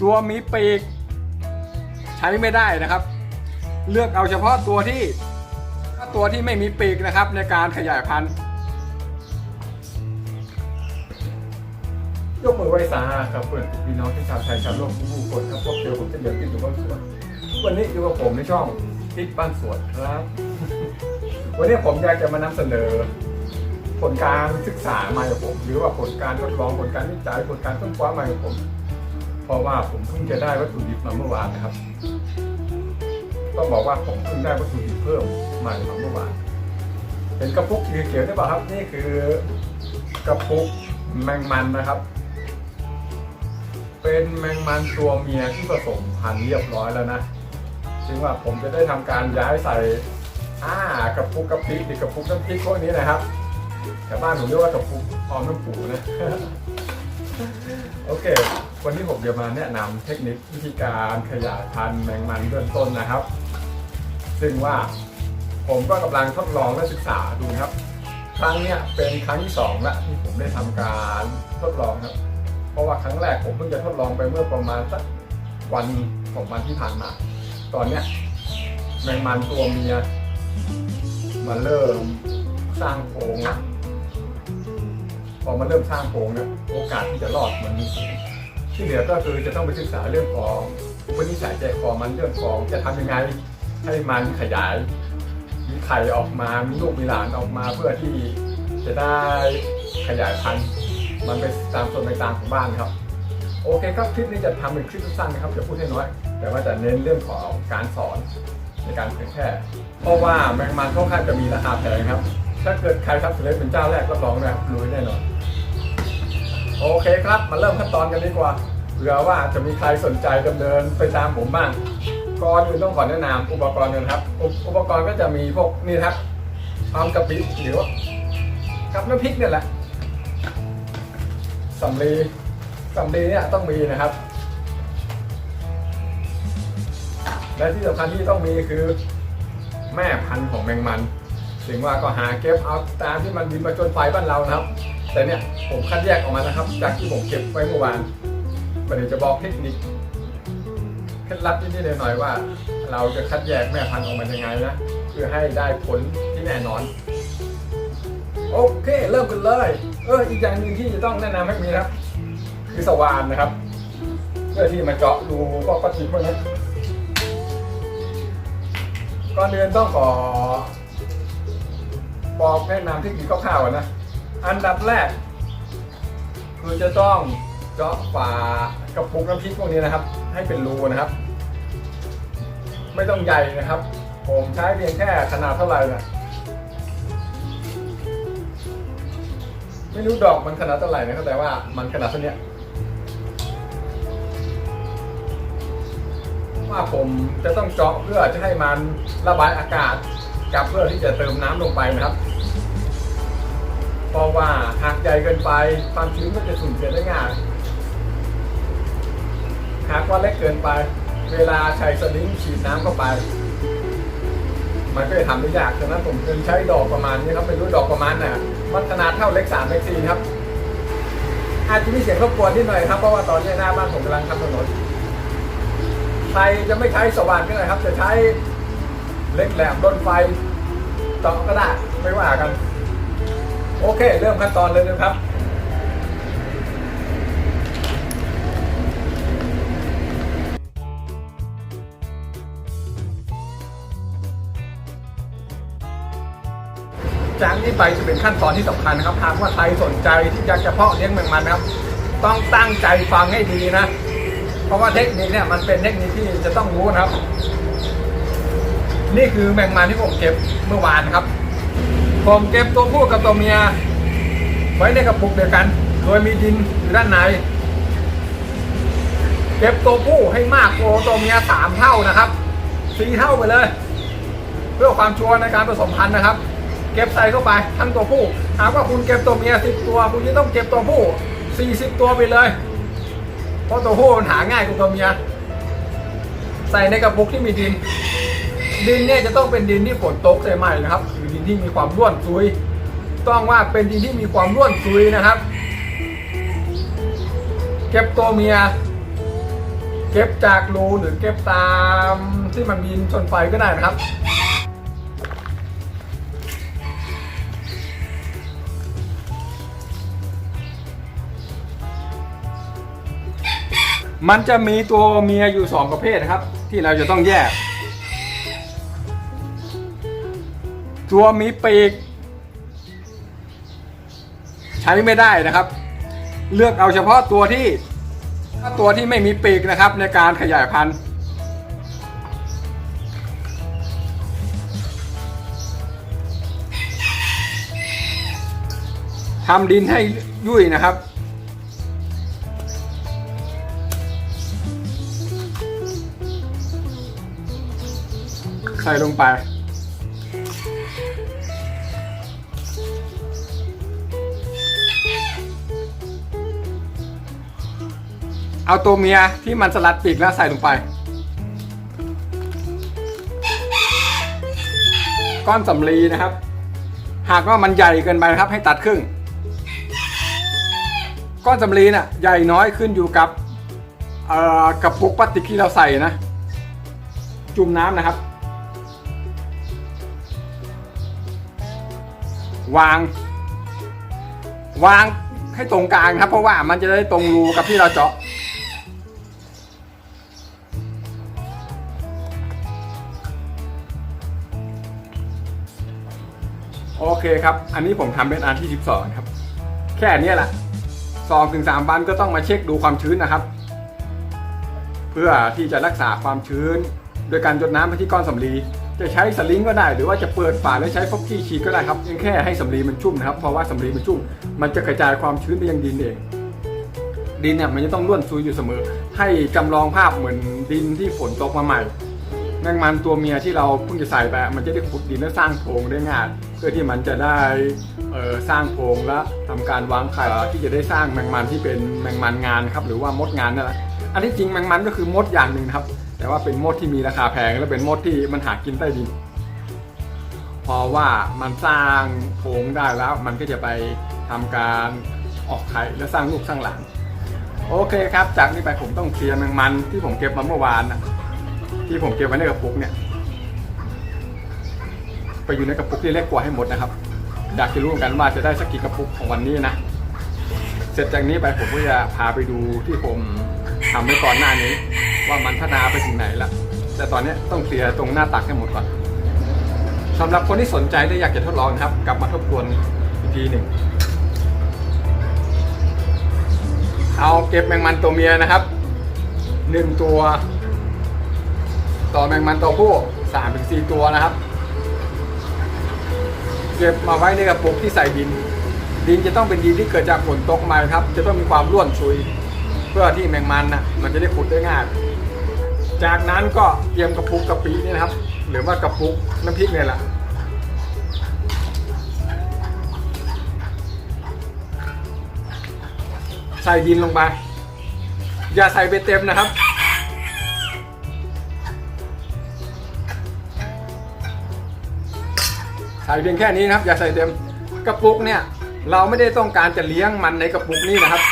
ตัวมีปีก ใช้ไม่ได้นะครับ เลือกเอาเฉพาะตัวที่ตัวที่ไม่มีปีกนะครับในการขยายพันธุ์ยกมือไหว้สาครับเพื่อนพี่น้องที่ชาวไทยชาวโลกทุกผู้คนครับพบเจอผมเช่นเดียวที่อยู่บ้านสวนวันนี้อยู่กับผมในช่องทิศบ้านสวนครับ วันนี้ผมอยากจะมานำเสนอ ผลการศึกษาใหม่ของผม หรือว่าผลการทดลองผลการวิจัยผลการค้นคว้าใหม่ของผม ราะว่าผมเพิ่งจะได้วัตถุดิบมาเมื่อวานนะครับ ต้องบอกว่าผมเพิ่งได้วัตถุดิบเพิ่มใหม่มาเมื่อวาน เป็นกระปุกเขียวได้ป่ะครับนี่คือกระปุกแมงมันนะครับ เป็นแมงมันตัวเมียที่ผสมพันธุ์เรียบร้อยแล้วนะจึงว่าผมจะได้ทำการย้ายใส่อ่ากระปุกกระปิหรือกระปุกน้ำพริกพวกนี้นะครับแต่บ้านผมเรียกว่ากระปุกออมน้ำปูนะโอเค วันนี้ผมจะมาแนะนำเทคนิควิธีการขยายพันธุ์แมงมันเบื้องต้นนะครับ ซึ่งว่าผมก็กำลังทดลองและศึกษาดูครับ ครั้งเนี้ยเป็นครั้งที่สองละที่ผมได้ทำการทดลองครับ เพราะว่าครั้งแรกผมเพิ่งจะทดลองไปเมื่อประมาณสักวันของวันที่ผ่านมา ตอนเนี้ยแมงมันตัวเมียมันเริ่มสร้างโพรงละพอมันเริ่มสร้างโพรงเนี่ยโอกาสที่จะรอดมันมีสูง ที่เหลือก็คือจะต้องไปศึกษาเรื่องของอุปนิสัยใจคอมันเรื่องของจะทำยังไงให้มันขยาย มีไข่ออกมา มีลูกมีหลานออกมาเพื่อที่จะได้ขยายพันธุ์มันไปตามส่วนต่างๆของบ้านครับ โอเคครับคลิปนี้จะทำเป็นคลิปสั้นๆนะครับจะพูดให้น้อย แต่ว่าจะเน้นเรื่องของการสอนในการเผยแพร่เพราะว่าแมงมันค่อนข้างจะมีราคาแพงครับ ถ้าเกิดใครทำสำเร็จเป็นเจ้าแรกรับรองนะครับรวยแน่นอน โอเคครับ มาเริ่มขั้นตอนกันดีกว่าเผื่อว่าจะมีใครสนใจดำเนินไปตามผมบ้างก่อนอื่นต้องขอแนะนำอุปกรณ์กันครับอุปอุปกรณ์ก็จะมีพวกนี่ครับพร้อมกะปิหรือว่ากับน้ำพริกเนี่ยแหละสำลีสำลีเนี่ยต้องมีนะครับ และที่สำคัญที่ต้องมีคือแม่พันธุ์ของแมงมันถึงว่าก็หาเก็บเอาตามที่มันบินมาจนไฟบ้านเรานะครับ แต่เนี่ยผมคัดแยกออกมานะครับ จากที่ผมเก็บไว้เมื่อวานประเดี๋ยวจะบอกเทคนิคเคล็ดลับนิดๆหน่อยๆว่า เราจะคัดแยกแม่พันธุ์ออกมายังไงนะเพื่อให้ได้ผลที่แน่นอน โอเค เริ่มกันเลย เอออีกอย่างหนึ่งที่จะต้องแนะนำให้มีนะครับ คือสว่านนะครับเพื่อที่มาเจาะรูก็ก็ทิ้งพวกนี้ก่อนเดินต้องขอบอกแนะนำเทคนิคคร่าวๆนะ อันดับแรก คือจะต้องเจาะฝากระปุกน้ำพริกพวกนี้นะครับ ให้เป็นรูนะครับ ไม่ต้องใหญ่นะครับ ผมใช้เพียงแค่ขนาดเท่าไหร่นะไม่รู้ดอกมันขนาดเท่าไหร่นะครับแต่ว่ามันขนาดเท่านี้ว่าผมจะต้องเจาะเพื่อจะให้มันระบายอากาศ กับเพื่อที่จะเติมน้ำลงไปนะครับ เพราะว่าหากใหญ่เกินไปความชื้นก็จะสูญเสียได้ง่าย หากว่าเล็กเกินไป เวลาใช้สลิงฉีดน้ำเข้าไป มันก็จะทำได้ยากฉะนั้นผมจึงใช้ดอกประมาณนี้ครับเป็นรูปดอกประมาณน่ะมันขนาดเท่าเล็กสามเล็กสี่ครับ อาจจะมีเสียงรบกวนนิดหน่อยครับเพราะว่าตอนนี้หน้าบ้านผมกำลังทำถนนใครจะไม่ใช้สว่านก็ได้ครับ จะใช้เล็กแหลมด้นไฟต่อก็ได้ไม่ว่ากัน โอเค เริ่มขั้นตอนเลยนะครับจากนี้ไปจะเป็นขั้นตอนที่สำคัญนะครับหากว่าใครสนใจที่จะเพาะเลี้ยงแมงมันนะครับ ต้องตั้งใจฟังให้ดีนะ เพราะว่าเทคนิคเนี่ยมันเป็นเทคนิคที่จะต้องรู้นะครับ นี่คือแมงมันที่ผมเก็บเมื่อวานครับ ผมเก็บตัวผู้กับตัวเมีย ไว้ในกระปุกเดียวกัน โดยมีดินอยู่ด้านใน เก็บตัวผู้ให้มากกว่าตัวเมียสามเท่านะครับสี่เท่าไปเลย เพื่อความชัวร์ในการผสมพันธุ์นะครับ เก็บใส่เข้าไปทั้งตัวผู้หากว่าคุณเก็บตัวเมียสิบตัว คุณจะต้องเก็บตัวผู้สี่สิบตัวไปเลย เพราะตัวผู้มันหาง่ายกว่าตัวเมีย ใส่ในกระปุกที่มีดิน ดินเนี่ยจะต้องเป็นดินที่ฝนตกใส่ใหม่นะครับ ที่มีความร่วนซุย ต้องว่าเป็นดินที่มีความร่วนซุยนะครับ เก็บตัวเมีย เก็บจากรูหรือเก็บตามที่มันมีชนไฟก็ได้นะครับมันจะมีตัวเมียอยู่สองประเภทนะครับ ที่เราจะต้องแยก ตัวมีปีก ใช้ไม่ได้นะครับ เลือกเอาเฉพาะตัวที่ตัวที่ไม่มีปีกนะครับในการขยายพันธุ์ทำดินให้ยุ่ยนะครับ ใส่ลงไป เอาตัวเมียที่มันสลัดปีกแล้วใส่ลงไป ก้อนสำลีนะครับ หากว่ามันใหญ่เกินไปนะครับ ให้ตัดครึ่ง ก้อนสำลีน่ะใหญ่น้อยขึ้นอยู่กับกระปุกพลาสติกที่เราใส่นะ จุ่มน้ำนะครับ วาง วางให้ตรงกลางครับ เพราะว่ามันจะได้ตรงรูกับที่เราเจาะ อเคครับ อันนี้ผมทำเป็นอันที่ 12 ครับ แค่นี้แหละสองถึงสามวันก็ต้องมาเช็คดูความชื้นนะครับ เพื่อที่จะรักษาความชื้น โดยการหยดน้ำไปที่ก้อนสำลีจะใช้สลิงก็ได้ หรือว่าจะเปิดฝาแล้วใช้ฟอกกี้ฉีดก็ได้ครับเพียงแค่ให้สำลีมันชุ่มนะครับเพราะว่าสำลีมันชุ่มมันจะกระจายความชื้นไปยังดินเองดินเนี่ยมันจะต้องร่วนซุยอยู่เสมอ ให้จำลองภาพเหมือนดินที่ฝนตกมาใหม่ แมงมันตัวเมียที่เราเพิ่งจะใส่ไปมันจะได้ขุดดินและสร้างโพรงได้ง่ายเพื่อที่มันจะได้เออสร้างโพรงและทำการวางไข่ที่จะได้สร้างแมงมันที่เป็นแมงมันงานครับหรือว่ามดงานนั่นแหละอันที่จริงแมงมันก็คือมดอย่างหนึ่งครับ แต่ว่าเป็นมดที่มีราคาแพงและเป็นมดที่มันหากินใต้ดินเพราะว่ามันสร้างโพรงได้แล้วมันก็จะไปทำการออกไข่และสร้างลูกสร้างหลานโอเคครับ จากนี้ไปผมต้องเคลียร์แมงมันที่ผมเก็บมาเมื่อวานนะ ที่ผมเก็บไว้ในกระปุกเนี่ย ไปอยู่ในกระปุกที่เล็กกว่าให้หมดนะครับ อยากจะรู้กันว่าจะได้สักกี่กระปุกของวันนี้นะเสร็จจากนี้ไปผมก็จะพาไปดูที่ผมทำไว้ก่อนหน้านี้ ว่ามันพัฒนาไปถึงไหนละแต่ตอนนี้ต้องเคลียร์ตรงหน้าตักให้หมดก่อนสำหรับคนที่สนใจและอยากจะทดลองนะครับ กลับมาทบทวนอีกทีหนึ่งเอาเก็บแมงมันตัวเมียนะครับหนึ่งตัว ต่อแมงมันตัวผู้สามถึงสี่ตัวนะครับ เก็บมาไว้ในกระปุกที่ใส่ดิน ดินจะต้องเป็นดินที่เกิดจากฝนตกมาครับ จะต้องมีความร่วนซุย เพื่อที่แมงมันน่ะมันจะได้ขุดได้ง่ายจากนั้นก็เตรียมกระปุกกะปินี่นะครับ หรือว่ากระปุกน้ำพริกเนี่ยแหละใส่ดินลงไป อย่าใส่ไปเต็มนะครับ ส่เพียงแค่นี้นะครับ อย่าใส่เต็มกระปุกเนี่ยเราไม่ได้ต้องการจะเลี้ยงมันในกระปุกนี้นะครับ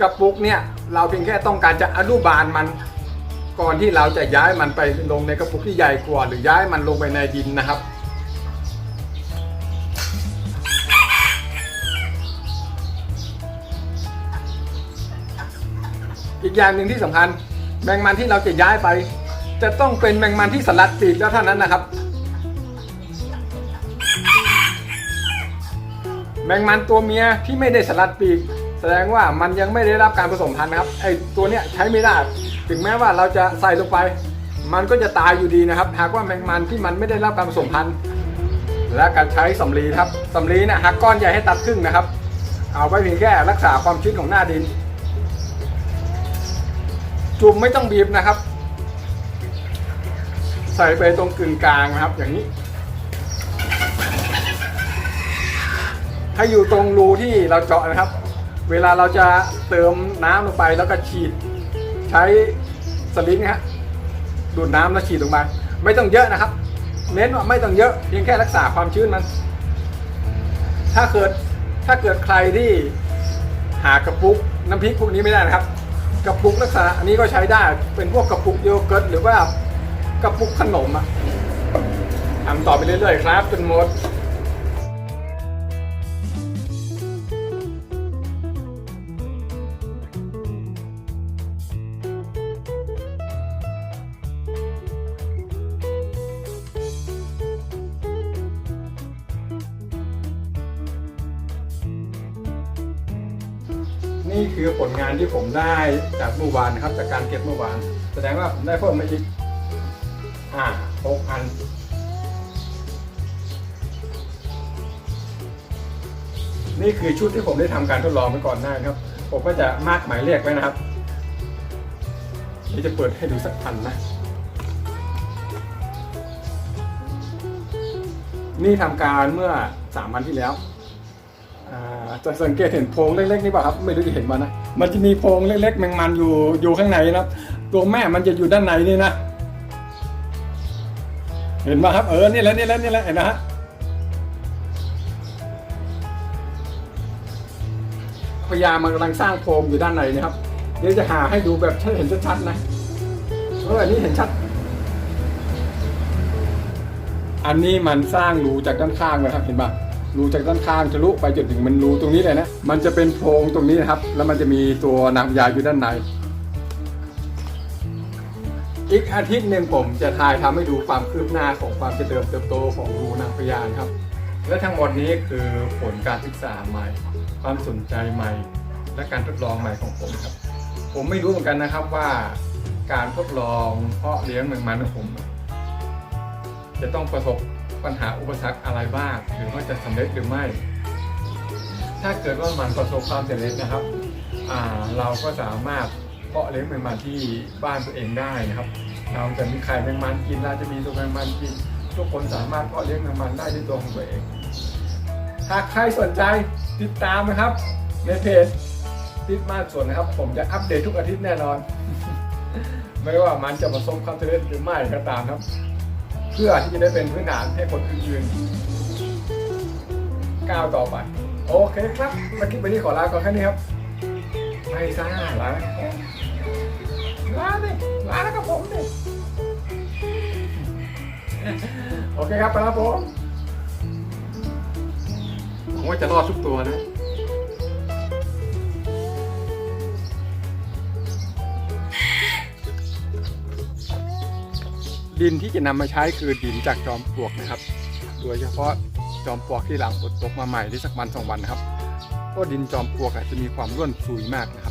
กระปุกเนี่ยเราเพียงแค่ต้องการจะอนุบาลมัน ก่อนที่เราจะย้ายมันไปลงในกระปุกที่ใหญ่กว่า หรือย้ายมันลงไปในดินนะครับอีกอย่างหนึ่งที่สำคัญแมงมันที่เราจะย้ายไป จะต้องเป็นแมงมันที่สลัดปีกแล้วเท่านั้นนะครับ แมงมันตัวเมียที่ไม่ได้สลัดปีก แสดงว่ามันยังไม่ได้รับการผสมพันธุ์นะครับไอตัวเนี้ยใช้ไม่ได้ถึงแม้ว่าเราจะใส่ลงไป มันก็จะตายอยู่ดีนะครับ หากว่าแมงมันที่มันไม่ได้รับการผสมพันธุ์และการใช้สำลีครับสำลีนี่ยหักก้อนใหญ่ให้ตัดครึ่งนะครับ เอาไว้เพียงแค่รักษาความชื้นของหน้าดิน จุ่มไม่ต้องบีบนะครับ ใส่ไปตรงกึ่งกลางนะครับ อย่างนี้ ให้อยู่ตรงรูที่เราเจาะนะครับ เวลาเราจะเติมน้ำลงไปแล้วก็ฉีด ใช้สลิงนะฮะดูดน้ำแล้วฉีดลงไปไม่ต้องเยอะนะครับ เน้นว่าไม่ต้องเยอะเพียงแค่รักษาความชื้นมัน ถ้าเกิดถ้าเกิดใครที่หากระปุกน้ำพริกพวกนี้ไม่ได้นะครับ กระปุกลักษณะอันนี้ก็ใช้ได้เป็นพวกกระปุกโยเกิร์ตหรือว่ากระปุกขนมอะทำต่อไปเรื่อยๆครับจนหมด นี่คือผลงานที่ผมได้จากเมื่อวานนะครับ จากการเก็บเมื่อวาน แสดงว่าผมได้เพิ่มมาอีกอ่าหกอันนี่คือชุดที่ผมได้ทำการทดลองไปก่อนหน้านะครับ ผมก็จะมากหมายเลขไว้นะครับเดี๋ยวจะเปิดให้ดูสักพันนะ นี่ทำการเมื่อสามวันที่แล้ว จะสังเกตเห็นโพรงเล็กๆนี่ป่ะครับไม่รู้จะเห็นมันนะมันจะมีโพรงเล็กๆแมงมันอยู่อยู่ข้างในนะครับตัวแม่มันจะอยู่ด้านในนี่นะเห็นไหมครับเออนี่แหละนี่แหละนี่แหละเห็นนะฮะพยามันกำลังสร้างโพรงอยู่ด้านในนะครับ เดี๋ยวจะหาให้ดูแบบเห็นชัดๆนะเอออันนี้เห็นชัด อันนี้มันสร้างรูจากด้านข้างนะครับเห็นปะ รูจากด้านข้างทะลุไปจนถึงมันรูตรงนี้เลยนะ มันจะเป็นโพรงตรงนี้นะครับ แล้วมันจะมีตัวนางพญาอยู่ด้านใน อีกอาทิตย์หนึ่งผมจะถ่ายทำให้ดูความคืบหน้าของความเจริญเติบโตของรูนางพญานครับ และทั้งหมดนี้คือผลการศึกษาใหม่ ความสนใจใหม่ และการทดลองใหม่ของผมครับ ผมไม่รู้เหมือนกันนะครับว่าการทดลองเพาะเลี้ยงแมงมันของผม จะต้องประสบ ปัญหาอุปสรรคอะไรบ้าง หรือว่าจะสำเร็จหรือไม่ ถ้าเกิดว่ามันประสบความสำเร็จนะครับอ่าเราก็สามารถเพาะเลี้ยงแมงมันที่บ้านตัวเองได้นะครับ เราจะมีไข่แมงมันกินเราจะมีตัวแมงมันกิน ทุกคนสามารถเพาะเลี้ยงแมงมันได้ด้วยตัวของตัวเองถ้าใครสนใจติดตามนะครับ ในเพจติดมากส่วนนะครับ ผมจะอัปเดตทุกอาทิตย์แน่นอน ไม่ว่ามันจะประสบความสำเร็จหรือไม่ก็ตามครับ เพื่อที่จะได้เป็นพื้นฐานให้คนอื่นๆก้าวต่อไป โอเคครับมาคลิปวันนี้ขอลาก่อนแค่นี้ครับไม่ซ่าลาลาเลยลาแล้วกับผมดิโอเคครับไปแล้วผมผมว่าจะรอดทุกตัวนะ ดินที่จะนำมาใช้คือดินจากจอมปลวกนะครับ โดยเฉพาะจอมปลวกที่หลังฝนตกมาใหม่ที่สักวันสองวันนะครับเพราะดินจอมปลวกอาจจะมีความร่วนซุยมากนะ